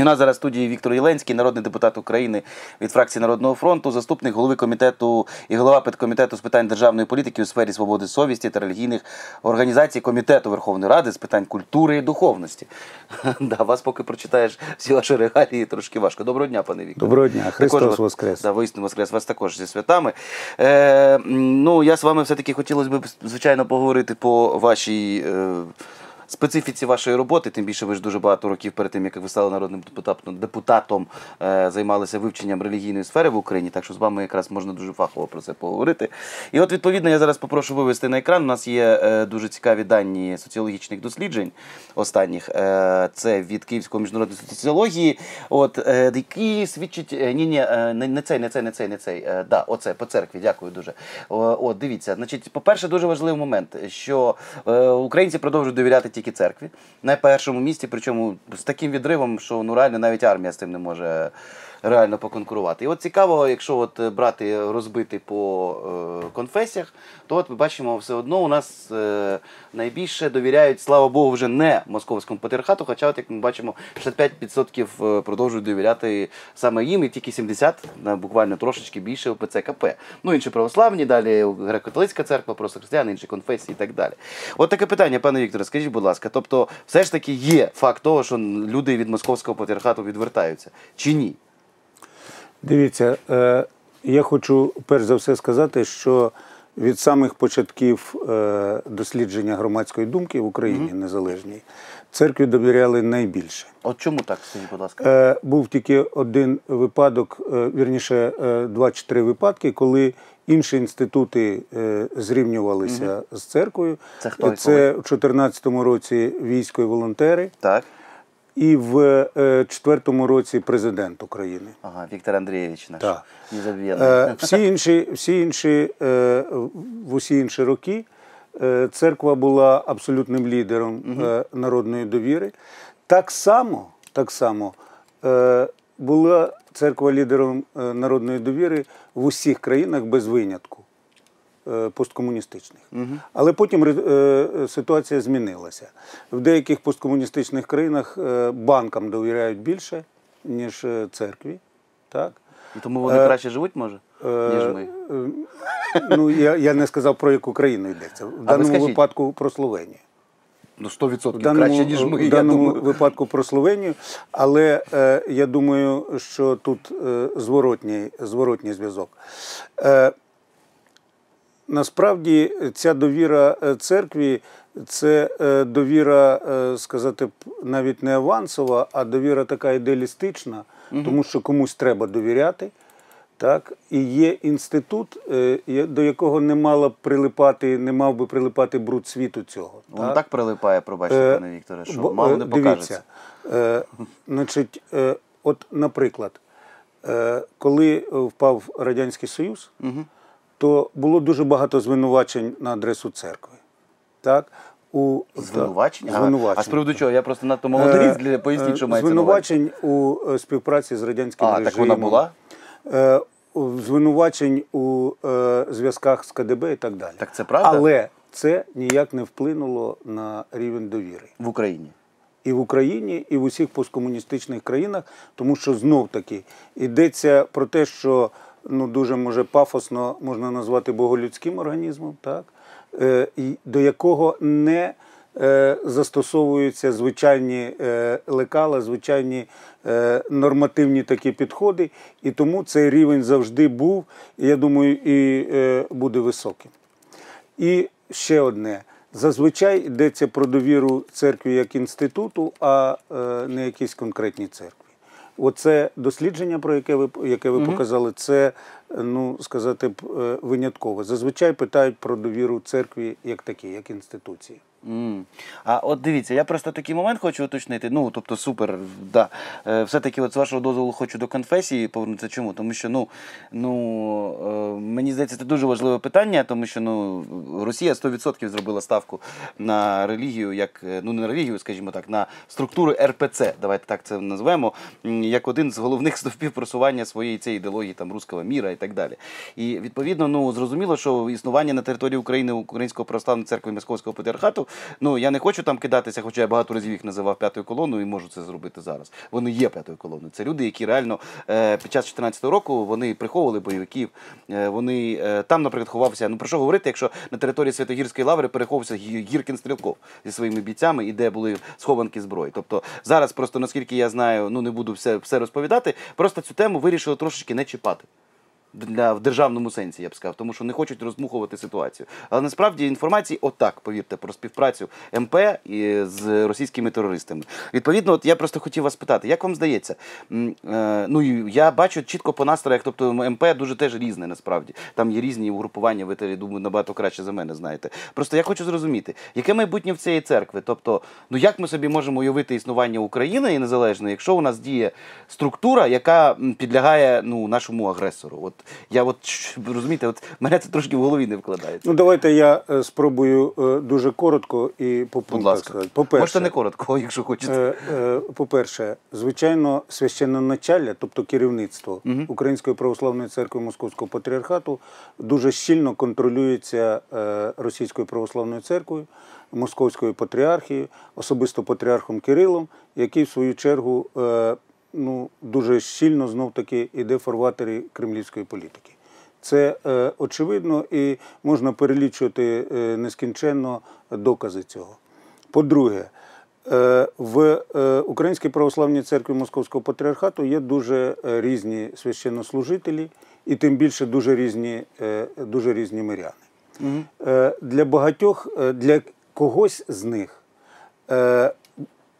І у нас зараз в студії Віктор Єленський, народний депутат України від фракції Народного фронту, заступник голови комітету і голова підкомітету з питань державної політики у сфері свободи совісті та релігійних організацій комітету Верховної Ради з питань культури і духовності. Да, вас поки прочитаєш всі ваші регалії, трошки важко. Доброго дня, пане Вікторе. Доброго дня, Христос Також, Воскрес. Да, воістину Воскрес, вас також зі святами. Е, ну, я з вами все-таки хотілося б, звичайно, поговорити по вашій. Е, Специфіці вашої роботи, тим більше ви ж дуже багато років перед тим, як ви стали народним депутатом, депутатом е, займалися вивченням релігійної сфери в Україні, так що з вами якраз можна дуже фахово про це поговорити. І от, відповідно, я зараз попрошу вивести на екран. У нас є е, дуже цікаві дані соціологічних досліджень останніх. Е, це від Київської міжнародної соціології, от, які свідчать. е, Ні, ні, не, цей, не цей, не цей, не цей. Да, оце по церкві, дякую дуже. От, дивіться, значить, по-перше, дуже важливий момент, що українці продовжують довіряти тільки церкві. На першому місці, причому з таким відривом, що ну реально навіть армія з тим не може реально поконкурувати. І от цікаво, якщо от е, брати розбити по е, конфесіях, то от ми бачимо все одно у нас е, найбільше довіряють, слава Богу, вже не московському патріархату, хоча, от, як ми бачимо, 65% е, продовжують довіряти саме їм, і тільки 70%, на буквально трошечки більше ОПЦ КП. Ну, інші православні, далі греко-католицька церква, просто християни, інші конфесії і так далі. От таке питання, пане Вікторе, скажіть, будь ласка, тобто, все ж таки є факт того, що люди від московського патріархату відвертаються, чи ні? Дивіться, е, я хочу перш за все сказати, що від самих початків е, дослідження громадської думки в Україні незалежній церкві довіряли найбільше. От чому так, скажіть, будь ласка? Е, був тільки один випадок, вірніше, два чи три випадки, коли інші інститути зрівнювалися з церквою. Це хто Це в 2014 році військо і волонтери, Так. І в 2004 році президент України. Ага, Віктор Андрійович наш. Так. Е, Всі інші, всі інші, е, в усі інші роки е, церква була абсолютним лідером е, народної довіри. Так само, так само е, була церква лідером е, народної довіри в усіх країнах без винятку е, посткомуністичних. Але потім е, ситуація змінилася. В деяких посткомуністичних країнах е, банкам довіряють більше, ніж е, церкві. Так? Тому вони е, краще живуть, може, ніж ми. Ну, я, я не сказав, про яку країну йдеться. В даному випадку про Словенію. Ну, 100% В даному, краще, ніж ми. в я даному думаю. випадку про Словенію. Але е, я думаю, що тут е, зворотній, зворотній зв'язок. Е, насправді ця довіра е, церкві це е, довіра, е, сказати, навіть не авансова, а довіра така ідеалістична, тому що комусь треба довіряти. Так, і є інститут, до якого не мала б прилипати, не мав би прилипати бруд світу цього. Воно так прилипає, пробачте, пане Вікторе, що бо, мало не покажеться. Дивіться, значить, от, наприклад, коли впав Радянський Союз, то було дуже багато звинувачень на адресу церкви. Так? У, Звинувачення? звинувачень. А з приводу чого? Я просто надто молодий, Е, для поясніть, що е, мається. Звинувачень у е, співпраці з радянським А, режимом. так вона була? Звинувачень у зв'язках з КДБ і так далі. Так це правда? Але це ніяк не вплинуло на рівень довіри В Україні. і в Україні, і в усіх посткомуністичних країнах, тому що знов таки йдеться про те, що ну дуже може пафосно можна назвати боголюдським організмом, так е, і до якого не е, застосовуються звичайні е, лекала, звичайні нормативні такі підходи, і тому цей рівень завжди був, я думаю, і буде високим. І ще одне. Зазвичай йдеться про довіру церкві як інституту, а не якійсь конкретній церкві. Оце дослідження, про яке ви яке ви показали, це ну сказати б е, винятково. Зазвичай питають про довіру церкві як такій, як інституції. М. А от дивіться, я просто такий момент хочу уточнити. Ну, тобто, супер, да. Е, все-таки, от з вашого дозволу, хочу до конфесії повернутися. Чому? Тому що ну, ну, е, мені здається, це дуже важливе питання, тому що ну, Росія 100% зробила ставку на релігію, як е, ну не на релігію, скажімо так, на структуру РПЦ. Давайте так це назвемо, як один з головних стовпів просування своєї цієї ідеології там руського міра і так далі. І відповідно, ну зрозуміло, що існування на території України Української православної церкви Московського патріархату ну я не хочу там кидатися, хоча я багато разів їх називав п'ятою колоною і можу це зробити зараз. Вони є п'ятою колоною. Це люди, які реально е, під час 14-го року вони приховували бойовиків. Е, вони е, там, наприклад, ховався. Ну про що говорити, якщо на території Святогірської лаври переховувався Гі- Гіркін Стрілков зі своїми бійцями, і де були схованки зброї. Тобто зараз, просто наскільки я знаю, ну не буду все, все розповідати. Просто цю тему вирішили трошечки не чіпати. Для в державному сенсі я б сказав, тому що не хочуть розмухувати ситуацію. Але насправді інформації, отак, повірте, про співпрацю МП і з російськими терористами. Відповідно, от я просто хотів вас питати, як вам здається? Е, ну я бачу чітко по настроях, тобто МП дуже теж різне насправді. Там є різні угрупування, ви те, думаю, набагато краще за мене знаєте. Просто я хочу зрозуміти, яке майбутнє в цієї церкви? Тобто, ну як ми собі можемо уявити існування України і незалежної, якщо у нас діє структура, яка підлягає ну, нашому агресору? От я от розумієте, от мене це трошки в голові не вкладається. Ну, давайте я е, спробую е, дуже коротко і по Будь пунктах ласка, сказати. По-перше, можете не коротко, якщо хочете. Е, По-перше, звичайно, священноначалля, тобто керівництво Української православної церкви Московського патріархату, дуже щільно контролюється Російською православною церквою, Московською патріархією, особисто патріархом Кирилом, який в свою чергу ну, дуже щільно знов таки іде фарватері кремлівської політики. Це е, очевидно і можна перелічувати е, нескінченно докази цього. По-друге, е, в е, Українській православній церкві Московського патріархату є дуже е, різні священнослужителі, і тим більше дуже різні, е, дуже різні миряни. Е, Для багатьох, е, для когось з них е,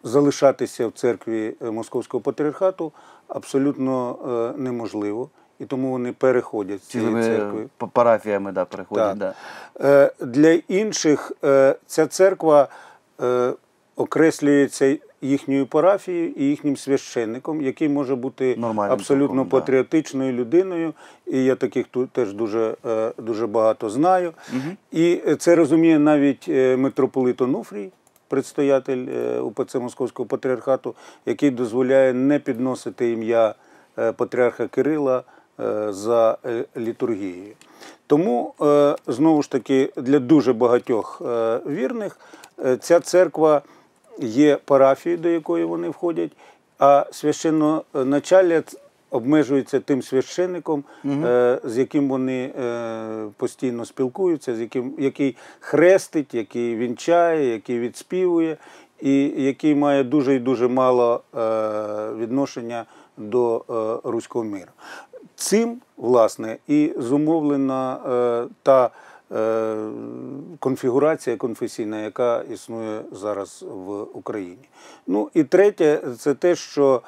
залишатися в церкві е, Московського патріархату абсолютно е, неможливо, і тому вони переходять з цієї церкви. парафіями да, переходять. Так. Да. Е, Для інших ця церква окреслюється їхньою парафією і їхнім священником, який може бути Нормальним абсолютно цілком, да. патріотичною людиною. І я таких тут теж дуже, дуже багато знаю. І це розуміє навіть митрополит Онуфрій. Предстоятель е, УПЦ Московського патріархату, який дозволяє не підносити ім'я е, патріарха Кирила е, за літургією. Тому знову ж таки для дуже багатьох вірних ця церква є парафією, до якої вони входять, а священноначалля обмежується тим священником, е, з яким вони е, постійно спілкуються, з яким який хрестить, який вінчає, який відспівує, і який має дуже і дуже мало е, відношення до руського миру. Цим, власне, і зумовлена та конфігурація конфесійна, яка існує зараз в Україні. Ну і третє, це те, що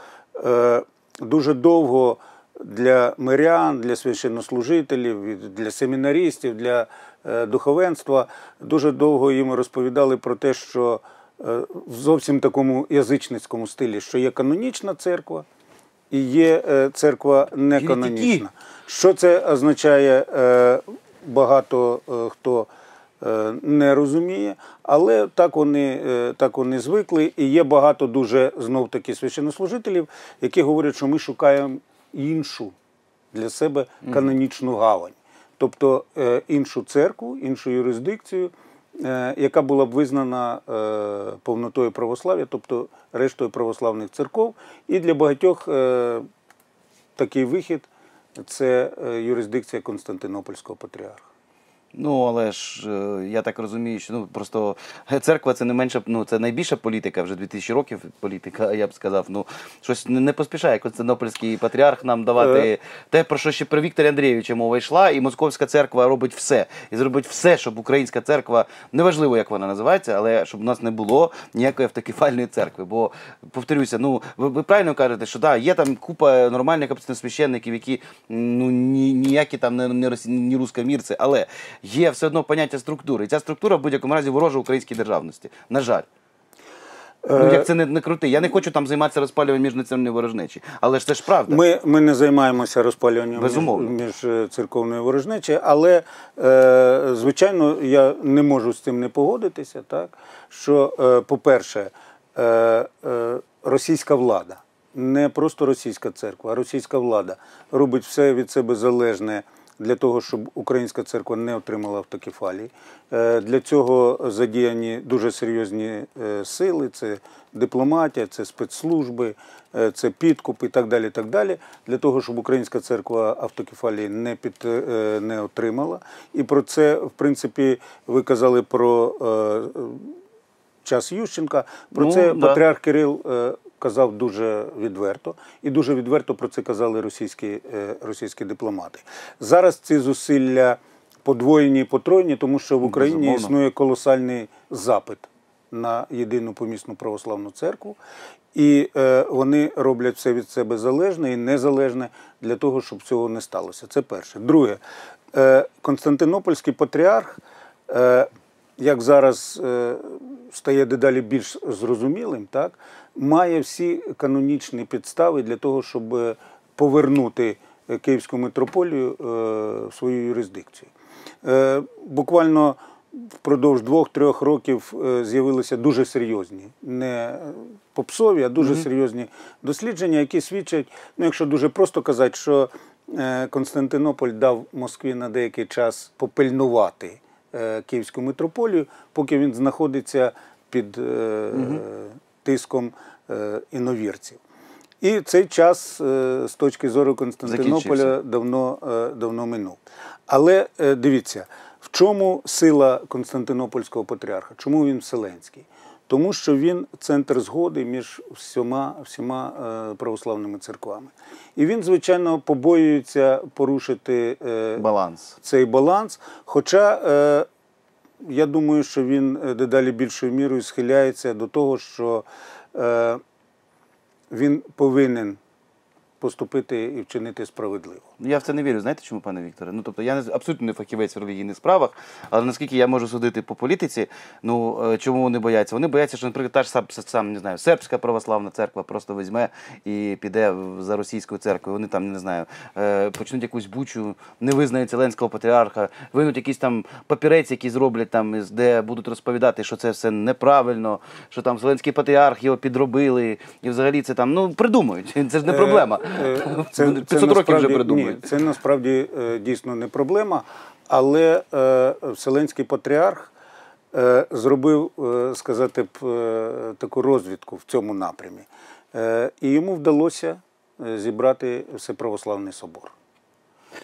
е, дуже довго для мирян, для священнослужителів, для семінарістів, для е, духовенства дуже довго їм розповідали про те, що е, в зовсім такому язичницькому стилі, що є канонічна церква і є е, церква неканонічна. Що це означає, багато хто не розуміє, але так вони, е, так вони звикли. І є багато дуже знов таки священнослужителів, які говорять, що ми шукаємо іншу для себе канонічну гавань, тобто е, іншу церкву, іншу юрисдикцію, е, яка була б визнана е, повнотою православ'я, тобто рештою православних церков. І для багатьох е, такий вихід це е, юрисдикція Константинопольського патріарха. Ну, але ж е, я так розумію, що ну просто церква це не менше, ну це найбільша політика, вже 2000 років політика, я б сказав. Ну щось не, не поспішає Константинопольський патріарх нам давати Е. те, про що ще при Вікторі Андрійовичі мова йшла, і Московська церква робить все. І зробить все, щоб українська церква, неважливо, як вона називається, але щоб у нас не було ніякої автокефальної церкви. Бо повторюся, ну ви, ви правильно кажете, що да, є там купа нормальних священників, які ну ні, ніякі там не, не, росі- ні рускомірці, але є все одно поняття структури. І ця структура в будь-якому разі ворожа українській державності. На жаль. Ну, як це не, не крути. Я не хочу там займатися розпалюванням міжнаціональної ворожнечі. Але ж це ж правда. Ми, ми не займаємося розпалюванням Безумовно. між, між е, церковною ворожнечі, але е, звичайно я не можу з цим не погодитися. Так що, е, по-перше, е, е, російська влада, не просто російська церква, а російська влада робить все від себе залежне для того, щоб українська церква не отримала автокефалії. Е, Для цього задіяні дуже серйозні е, сили: це дипломатія, це спецслужби, е, це підкуп і так далі. так далі, Для того, щоб українська церква автокефалії не, під, не отримала. І про це, в принципі, ви казали про час Ющенка. Про Ну, це да. патріарх Кирил е, казав дуже відверто, і дуже відверто про це казали російські, е, російські дипломати. Зараз ці зусилля подвоєні і потроєні, тому що в Україні Безумовно. існує колосальний запит на єдину помісну православну церкву. І е, вони роблять все від себе залежне і незалежне для того, щоб цього не сталося. Це перше. Друге, е, Константинопольський патріарх, е, як зараз е, стає дедалі більш зрозумілим, так, має всі канонічні підстави для того, щоб е, повернути е, Київську митрополію в свою юрисдикцію. Буквально впродовж двох-трьох років з'явилися дуже серйозні, не попсові, а дуже серйозні дослідження, які свідчать, ну якщо дуже просто казати, що Константинополь дав Москві на деякий час попильнувати Київську митрополію, поки він знаходиться під угу. тиском е, іновірців. І цей час е, з точки зору Константинополя Закінчився. давно, е, давно минув. Але е, дивіться, в чому сила Константинопольського патріарха? Чому він вселенський? Тому що він центр згоди між всіма, всіма е, православними церквами. І він, звичайно, побоюється порушити е, Баланс. цей баланс. Хоча е, я думаю, що він дедалі більшою мірою схиляється до того, що він повинен поступити і вчинити справедливо. Я в це не вірю. Знаєте чому, пане Вікторе? Ну тобто я не абсолютно не фахівець в релігійних справах, але наскільки я можу судити по політиці, ну е, чому вони бояться? Вони бояться, що, наприклад, та ж сам, сам не знаю, сербська православна церква просто візьме і піде за російською церквою. Вони там не знаю, е, почнуть якусь бучу, не визнають Зеленського патріарха, винуть якийсь там папірець, який зроблять там, де будуть розповідати, що це все неправильно, що там Зеленський патріарх його підробили, і взагалі це там ну придумують. Це ж не проблема. Е, Вони 500 років вже придумують. Ні, це насправді е, дійсно не проблема, але е, Вселенський патріарх е, зробив, е, сказати б, е, таку розвідку в цьому напрямі. Е, І йому вдалося зібрати Всеправославний собор.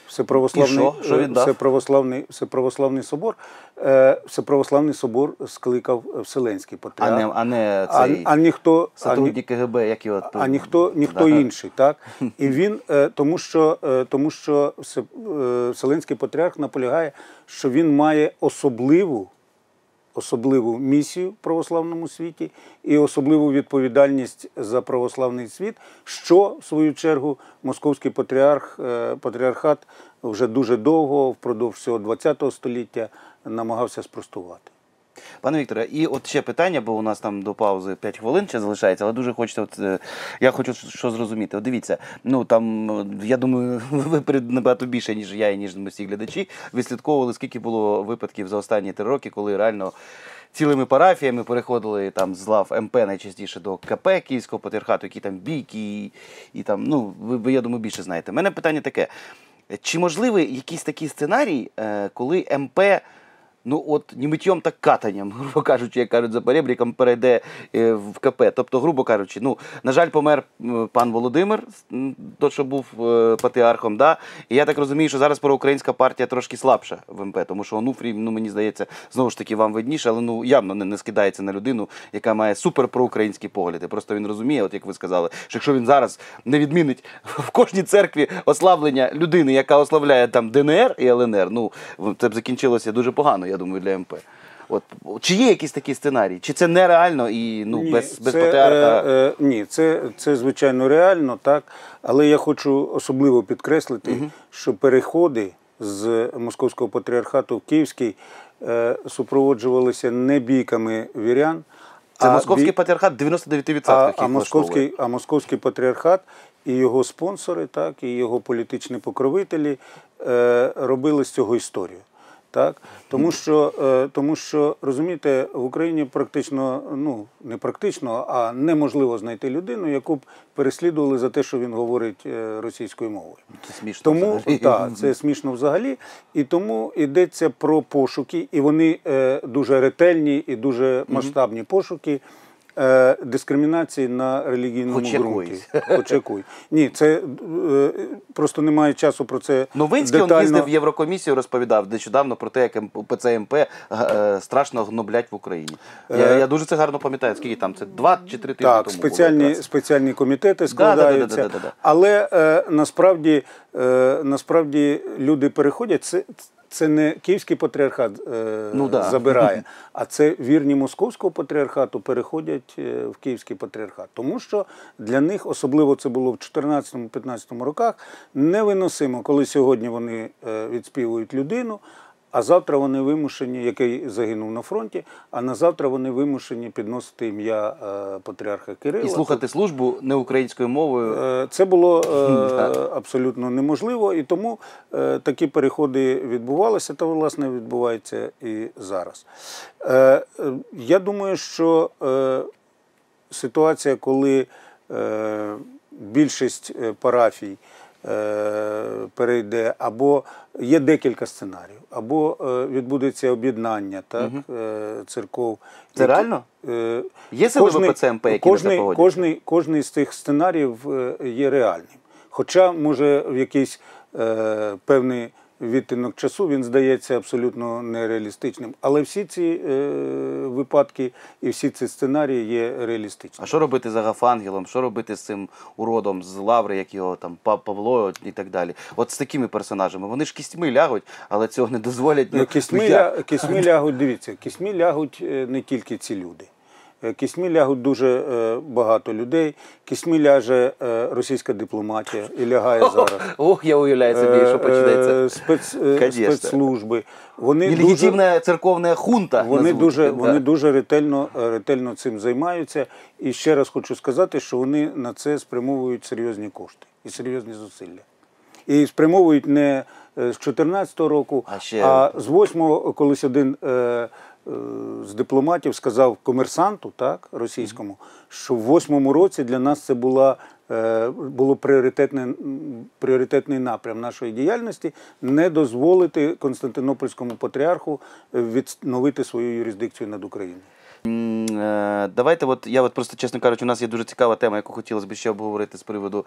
Всеправославний, І що? Що він е, дав? Всеправославний, Всеправославний собор, е, Всеправославний собор скликав Вселенський А патріарх. не, а не а, цей а ніхто, а, ні- сотрудник КГБ, як його а ніхто, ніхто Да. інший, так? І він, е, тому що, е, тому що Все- е, Вселенський патріарх наполягає, що він має особливу, особливу місію в православному світі і особливу відповідальність за православний світ, що, в свою чергу, московський патріарх, е, патріархат вже дуже довго, впродовж всього ХХ століття, намагався спростувати. Пане Вікторе, і от ще питання, бо у нас там до паузи 5 хвилин ще залишається, але дуже хочеться, от, е, я хочу що зрозуміти. От дивіться, ну там, е, я думаю, ви перед набагато більше, ніж я і ніж всі глядачі, відслідковували, скільки було випадків за останні три роки, коли реально цілими парафіями переходили там з лав МП найчастіше до КП Київського патріархату, які там бійки і, і там, ну, ви, я думаю, більше знаєте. У мене питання таке. Чи можливий якийсь такий сценарій, е, коли МП ну от не миттєм, так катанням, грубо кажучи, як кажуть за перебріком, перейде е, в КП. Тобто, грубо кажучи, ну на жаль, помер пан Володимир, м, той, що був е, патріархом. Да? І я так розумію, що зараз проукраїнська партія трошки слабша в МП, тому що Онуфрій, ну мені здається, знову ж таки вам видніше, але ну явно не, не скидається на людину, яка має супер проукраїнські погляди. Просто він розуміє, от як ви сказали, що якщо він зараз не відмінить в кожній церкві ославлення людини, яка ославляє там ДНР і ЛНР, ну це б закінчилося дуже погано, я думаю, для МП. От чи є якийсь такий сценарій? Чи це нереально і ну Ні, без, без це, патріарха? Е, е, ні, це, це звичайно реально, так. Але я хочу особливо підкреслити, що переходи з московського патріархату в Київський е, супроводжувалися не бійками вірян. Це а московський бій- патріархат 99% а, а, московський, а московський патріархат і його спонсори, так, і його політичні покровителі е, робили з цього історію. Так? Тому, що, е, тому що, розумієте, в Україні практично, ну не практично, а неможливо знайти людину, яку б переслідували за те, що він говорить е, російською мовою. Це смішно. Тому взагалі. так, це смішно взагалі. І тому йдеться про пошуки, і вони е, дуже ретельні і дуже масштабні пошуки. Е, Дискримінації на релігійному Хоч ґрунті. якої. Ні, це е, просто немає часу про це. Новинський он детально. їздив в Єврокомісію, розповідав нещодавно про те, як ем, ПЦ МП е, страшно гноблять в Україні. Я, я дуже це гарно пам'ятаю. Скільки там це два чи три тижні Так, тому спеціальні, було спеціальні комітети да, складаються. да, да, да, да. Але е, насправді, е, насправді люди переходять. Це, це не київський патріархат е, Ну, да. забирає, а це вірні московського патріархату переходять е, в київський патріархат. Тому що для них, особливо це було в 14-15 роках, невиносимо, коли сьогодні вони е, відспівують людину. А завтра вони вимушені, який загинув на фронті, а на завтра вони вимушені підносити ім'я е, патріарха Кирила. І слухати службу не українською мовою. Е, Це було е, абсолютно неможливо, і тому такі переходи відбувалися, та власне відбувається і зараз. Я думаю, що ситуація, коли більшість парафій перейде, або є декілька сценаріїв, або е, відбудеться об'єднання так, угу. церков. Це які- реально? Е, Є сили ВПЦ МП, які кожний, не кожний, кожний з цих сценаріїв е, є реальним. Хоча, може, в якийсь е, певний відтинок часу він здається абсолютно нереалістичним. Але всі ці е, випадки і всі ці сценарії є реалістичними. А що робити з Агафангелом? Що робити з цим уродом з Лаври, як його там Па- Павло і так далі? От з такими персонажами. Вони ж кістьми лягуть, але цього не дозволять. Ну, Ну, я- кісьми лягуть, дивіться, кісьми лягуть е, не тільки ці люди. Е, Кісьми лягуть дуже е, багато людей. Кісьми ляже е, російська дипломатія і лягає зараз. Ох, я уявляю собі, що почнеться. Спец, спецслужби. Вони дуже, церковна хунта. вони назвуть. дуже, Да. вони дуже ретельно, ретельно цим займаються. І ще раз хочу сказати, що вони на це спрямовують серйозні кошти і серйозні зусилля. І спрямовують не з 2014 року, А ще- а з 8-го колись один е, з дипломатів сказав комерсанту, так, російському, що в 8-му році для нас це була, е, було пріоритетне, пріоритетний напрям нашої діяльності не дозволити Константинопольському патріарху е, відновити свою юрисдикцію над Україною. Е, Давайте, от я от просто чесно кажучи, у нас є дуже цікава тема, яку хотілося б ще обговорити з приводу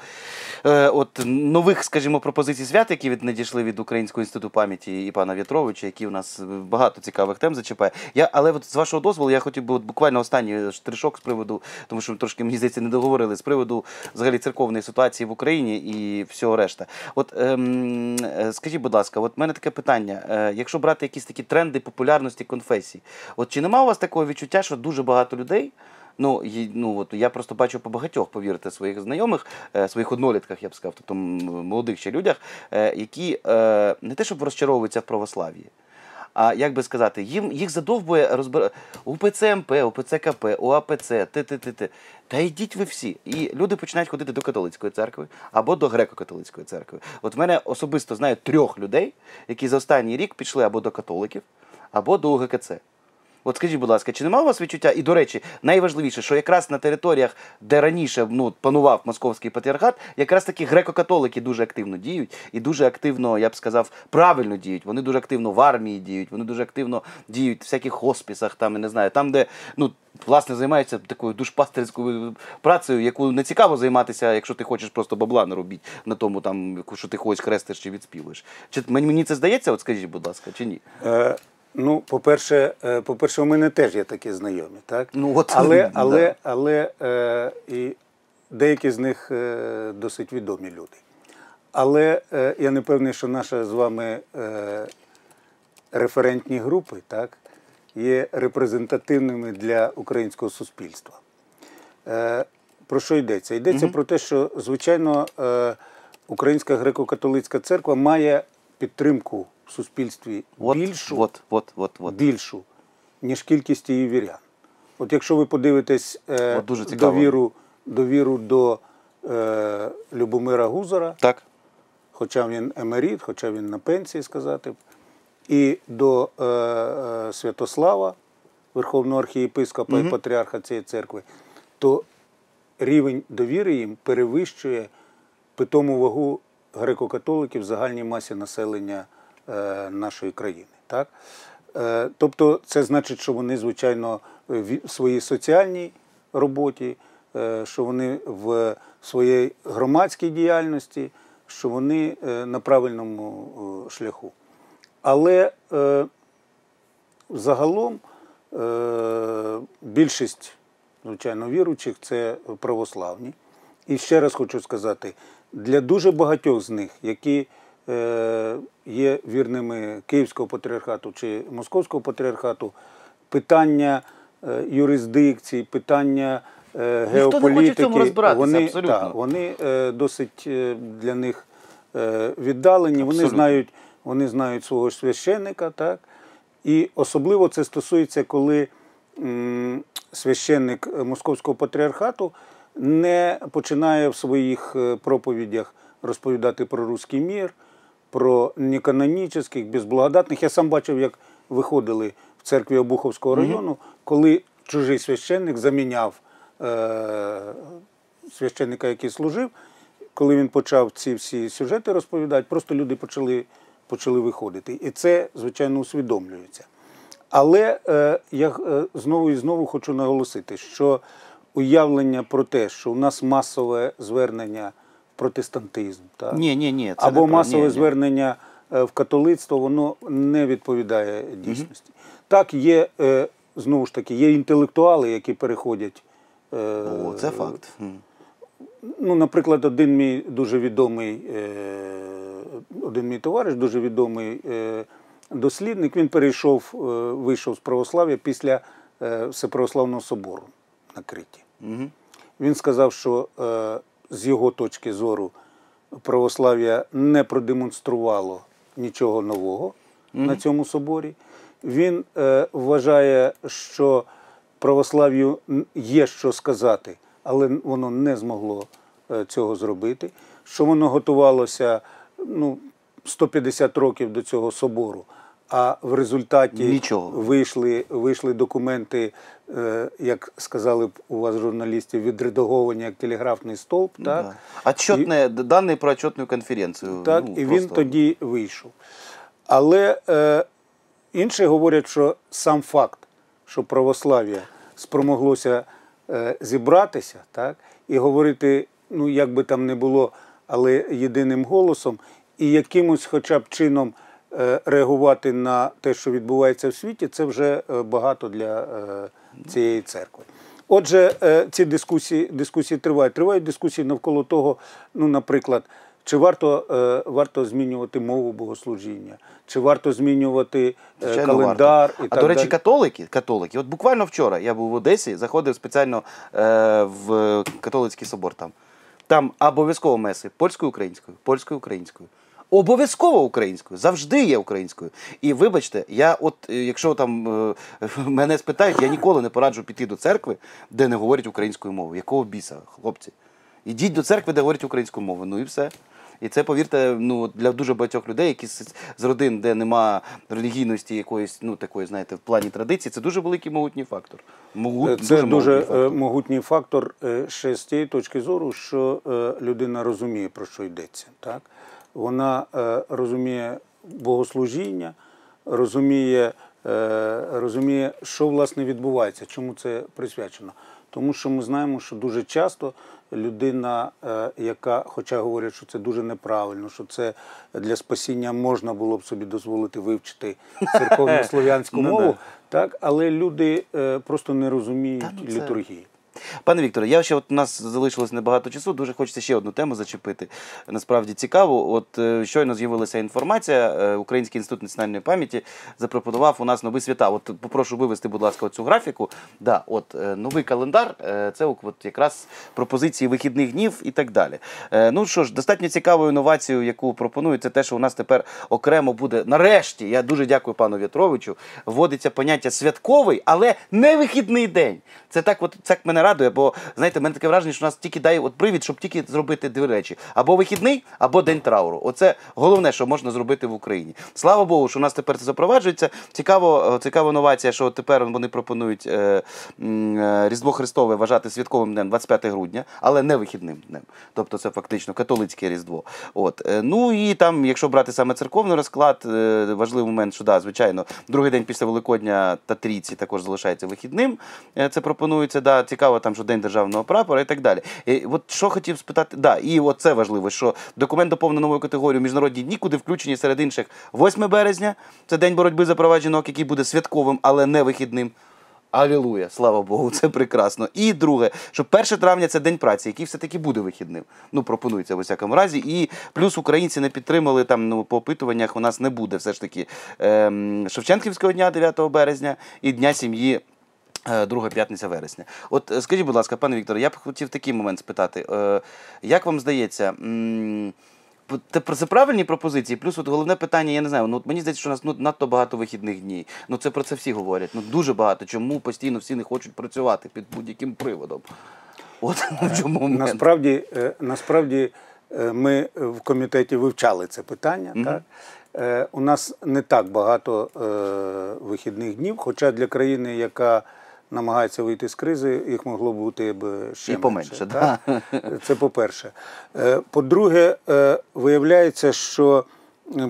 е, от нових, скажімо, пропозицій свят, які від надійшли від Українського інституту пам'яті і пана В'ятровича, які у нас багато цікавих тем зачіпає. Я, але от з вашого дозволу, я хотів би от буквально останній штришок з приводу, тому що ми трошки мені здається не договорили з приводу взагалі церковної ситуації в Україні і всього решта. От ем, е, скажіть, будь ласка, от мене таке питання: е, якщо брати якісь такі тренди популярності конфесій, от чи нема у вас такого відчуття, що дуже багато людей? Ну, й- ну от я просто бачу по багатьох, повірте, своїх знайомих, е, своїх однолітках, я б сказав, тобто молодих ще людях, е, які е, не те, щоб розчаровуються в православ'ї, а як би сказати, їм їх задовбує розбир... УПЦ МП, УПЦ КП, УАПЦ, ТТТ. Та йдіть ви всі. І люди починають ходити до католицької церкви або до греко-католицької церкви. От в мене особисто знаю трьох людей, які за останній рік пішли або до католиків, або до УГКЦ. От скажіть, будь ласка, чи нема у вас відчуття? І до речі, найважливіше, що якраз на територіях, де раніше ну, панував московський патріархат, якраз таки греко-католики дуже активно діють і дуже активно, я б сказав, правильно діють. Вони дуже активно в армії діють, вони дуже активно діють в всяких хоспісах, там я не знаю, там, де ну. Власне, займаються такою душпастерською працею, яку не цікаво займатися, якщо ти хочеш просто бабла наробити на тому, там, що ти когось хрестиш чи відспівуєш. Чи мені це здається, от скажіть, будь ласка, чи ні? Е, ну, по-перше, е, по-перше, у мене теж є такі знайомі, так? Ну, от, але, да. але, але е, і деякі з них е, досить відомі люди. Але е, я не певний, що наша з вами е, референтні групи так, є репрезентативними для українського суспільства. Е, про що йдеться? Йдеться про те, що, звичайно, е, Українська греко-католицька церква має підтримку в суспільстві От, більшу, от, от, от, от. більшу, ніж кількість її вірян. От якщо ви подивитесь е, От дуже довіру, довіру до е, Любомира Гузара, Так. хоча він емерит, хоча він на пенсії сказати, і до е, е, Святослава, Верховного архієпископа і патріарха цієї церкви, то рівень довіри їм перевищує питому вагу греко-католиків в загальній масі населення нашої країни. Так? Е, тобто це значить, що вони, звичайно, в своїй соціальній роботі, е, що вони в своїй громадській діяльності, що вони е, на правильному е, шляху. Але е, загалом е, більшість, звичайно, віруючих це православні. І ще раз хочу сказати, для дуже багатьох з них, які е, є вірними Київського патріархату чи Московського патріархату, питання е, юрисдикції, питання е, Ніхто не геополітики, вони, абсолютно. та, вони е, досить е, для них е, віддалені, вони знають, вони знають свого ж священника, так? І особливо це стосується, коли м, священник е, Московського патріархату не починає в своїх е, проповідях розповідати про руський мір, про неканонічних, безблагодатних. Я сам бачив, як виходили в церкві Обуховського району, коли чужий священник заміняв е, священника, який служив, коли він почав ці всі сюжети розповідати, просто люди почали, почали виходити. І це, звичайно, усвідомлюється. Але е, я е, знову і знову хочу наголосити, що уявлення про те, що у нас масове звернення протестантизм, так? Ні, ні, ні. Це або не масове ні, звернення е, в католицтво, воно не відповідає дійсності. Так, є е, знову ж таки, є інтелектуали, які переходять. е, О, це факт. Ну, наприклад, один мій дуже відомий, один мій товариш, дуже відомий дослідник, він перейшов, вийшов з православ'я після Всеправославного собору на Криті. Мгм. Він сказав, що з його точки зору православ'я не продемонструвало нічого нового на цьому соборі. Він е, вважає, що православ'ю є що сказати, але воно не змогло е, цього зробити. Що воно готувалося ну, 150 років до цього собору, а в результаті Нічого. вийшли, вийшли документи, е, як сказали б у вас журналістів, відредаговані як телеграфний стовп. так? Ну Да. Отчетне, дані про отчетну конференцію. Так, ну, і він тоді вийшов. Але е, інші говорять, що сам факт, що православ'я спромоглося е, зібратися, так, і говорити, ну як би там не було, але єдиним голосом, і якимось хоча б чином реагувати на те, що відбувається в світі, це вже е, багато для е, цієї церкви. Отже, е, ці дискусії, дискусії тривають. Тривають дискусії навколо того, ну, наприклад, чи варто, е, варто змінювати мову богослужіння, чи варто змінювати е, Звичайно, календар варто. і а так до речі, далі. католики, католики. От буквально вчора я був в Одесі, заходив спеціально е, в католицький собор там. Там обов'язково меси польською українською, польською українською. Обов'язково українською, завжди є українською. І вибачте, я от, е, якщо там е, мене спитають, я ніколи не пораджу піти до церкви, де не говорять українською мовою. Якого біса, хлопці? Ідіть до церкви, де говорять українською мовою. Ну і все. І це, повірте, ну для дуже багатьох людей, які з, з родин, де нема релігійності якоїсь, ну такої, знаєте, в плані традиції, це дуже великий могутній фактор. Могут, Е, Це дуже, могутній е, фактор. могутній фактор е, ще з тієї точки зору, що людина розуміє, про що йдеться. Так? Вона е, розуміє богослужіння, розуміє, е, розуміє, що власне відбувається, чому це присвячено. Тому що ми знаємо, що дуже часто людина, е, яка, хоча говорять, що це дуже неправильно, що це для спасіння можна було б собі дозволити вивчити церковну слов'янську Ну мову, так, але люди просто не розуміють ну літургії. Пане Вікторе, я ще от у нас залишилось небагато часу. Дуже хочеться ще одну тему зачепити. Насправді цікаво. От е, щойно з'явилася інформація. е, Український інститут національної пам'яті запропонував у нас нові свята. От попрошу вивести, будь ласка, цю графіку. Да, от е, новий календар. Це от якраз пропозиції вихідних днів і так далі. Ну що ж, достатньо цікавою інновацією, яку пропонують, це те, що у нас тепер окремо буде нарешті. Я дуже дякую пану В'ятровичу. Вводиться поняття святковий, але не вихідний день. Це так, от так мене радує, бо знаєте, в мене таке враження, що нас тільки дає от привід, щоб тільки зробити дві речі: або вихідний, або день трауру. Оце головне, що можна зробити в Україні. Слава Богу, що у нас тепер це запроваджується. Цікаво, е, цікава новація, що тепер вони пропонують е, е, Різдво Христове вважати святковим днем 25 грудня, але не вихідним днем. Тобто це фактично католицьке Різдво. От. Е, Ну і там, якщо брати саме церковний розклад, е, важливий момент, що да, звичайно, другий день після Великодня та трійці також залишається вихідним. Е, Це пропонується. Да, цікаво, там, що День державного прапора і так далі. І от що хотів спитати, да, і от це важливо, що документ доповнено новою категорією міжнародні дні, куди включені серед інших 8 березня, це день боротьби за права жінок, який буде святковим, але не вихідним. Алілуя, слава Богу, це прекрасно. І друге, що 1 травня це день праці, який все-таки буде вихідним. Ну, пропонується в усякому разі. І плюс українці не підтримали там ну, по опитуваннях. У нас не буде все ж таки ем, Шевченківського дня 9 березня і Дня сім'ї. Е, Друга п'ятниця вересня. От е, скажіть, будь ласка, пане Вікторе, я б хотів такий момент спитати. Е, Як вам здається, Це правильні пропозиції. Плюс от головне питання, я не знаю. Ну от мені здається, що у нас ну надто багато вихідних днів. Ну це про це всі говорять. Ну дуже багато. Чому постійно всі не хочуть працювати під будь-яким приводом? От в чому момент. Насправді, насправді ми в комітеті вивчали це питання. Так? Е, У нас не так багато вихідних днів, хоча для країни, яка намагається вийти з кризи, їх могло бути б ще І поменше, так? Це по-перше. Е, По-друге, е, виявляється, що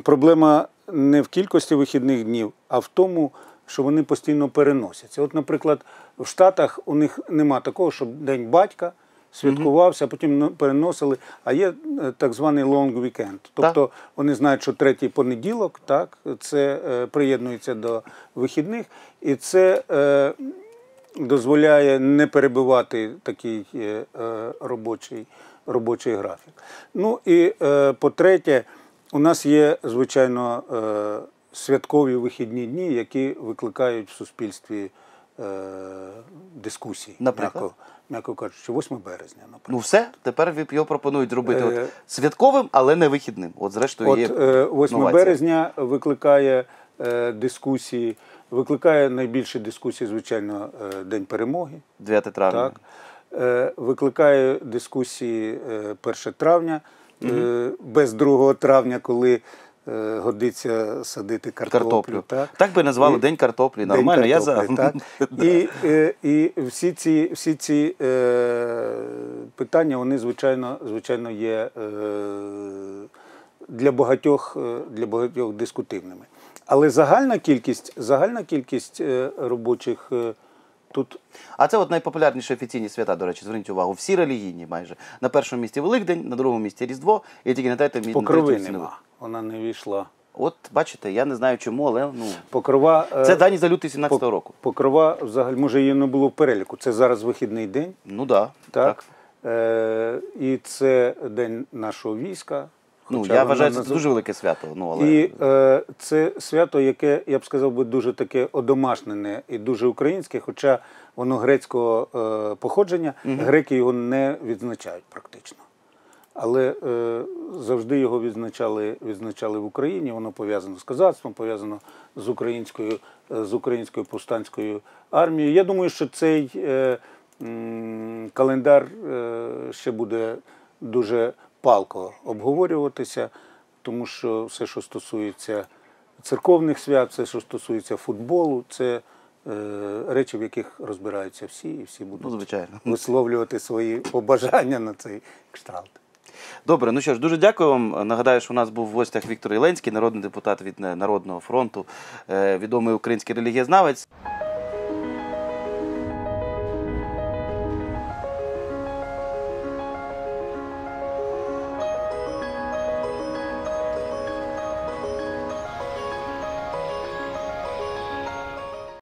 проблема не в кількості вихідних днів, а в тому, що вони постійно переносяться. От, наприклад, в Штатах у них нема такого, щоб День батька святкувався, а потім переносили. А є е, так званий long weekend. Тобто вони знають, що третій понеділок, так, це е, приєднується до вихідних, і це. Е, дозволяє не перебивати такий е, е, робочий, робочий графік. Ну і е, по-третє, у нас є, звичайно, святкові вихідні дні, які викликають в суспільстві дискусії. Наприклад? М'яко, кажучи, 8 березня, наприклад. Ну все, тепер його пропонують зробити Е, от, святковим, але не вихідним. От зрештою От є е, 8 новація. березня викликає дискусії, викликає найбільше дискусії, звичайно, е, День перемоги. 9 травня. Так. Е, Викликає дискусії е, 1 травня, е, без 2 травня, коли е, годиться садити картоплю. Картоплю. Так, Так би назвали І- День картоплі. День Нормально, я за. Так? І, е, і всі ці, всі ці е, питання, вони, звичайно, звичайно, є е, для багатьох, е, для багатьох дискутивними. Але загальна кількість, загальна кількість е, робочих е, тут А це от найпопулярніші офіційні свята, до речі, зверніть увагу. Всі релігійні майже. На першому місці Великдень, на другому місці Різдво, і тільки на третьому покрови місці нема. Вона не війшла. От бачите, я не знаю чому, але ну Покрова, е, це дані за лютий 17 пок- року. Покрова взагалі, може, її не було в переліку. Це зараз вихідний день. Ну да, Так. Е, і це день нашого війська. Ну я вважаю, це дуже велике свято. Ну але І е, це свято, яке, я б сказав, би, дуже таке одомашнене і дуже українське, хоча воно грецького е, походження, греки його не відзначають практично. Але е, завжди його відзначали, відзначали в Україні. Воно пов'язано з козацтвом, пов'язано з українською, е, з українською повстанською армією. Я думаю, що цей е, м, календар е, ще буде дуже палко обговорюватися, тому що все, що стосується церковних свят, все, що стосується футболу, це е, речі, в яких розбираються всі, і всі будуть ну звичайно. висловлювати свої побажання на цей кшталт. Добре, ну що ж, дуже дякую вам. Нагадаю, що у нас був в гостях Віктор Єленський, народний депутат від е, Народного фронту, е, відомий український релігієзнавець.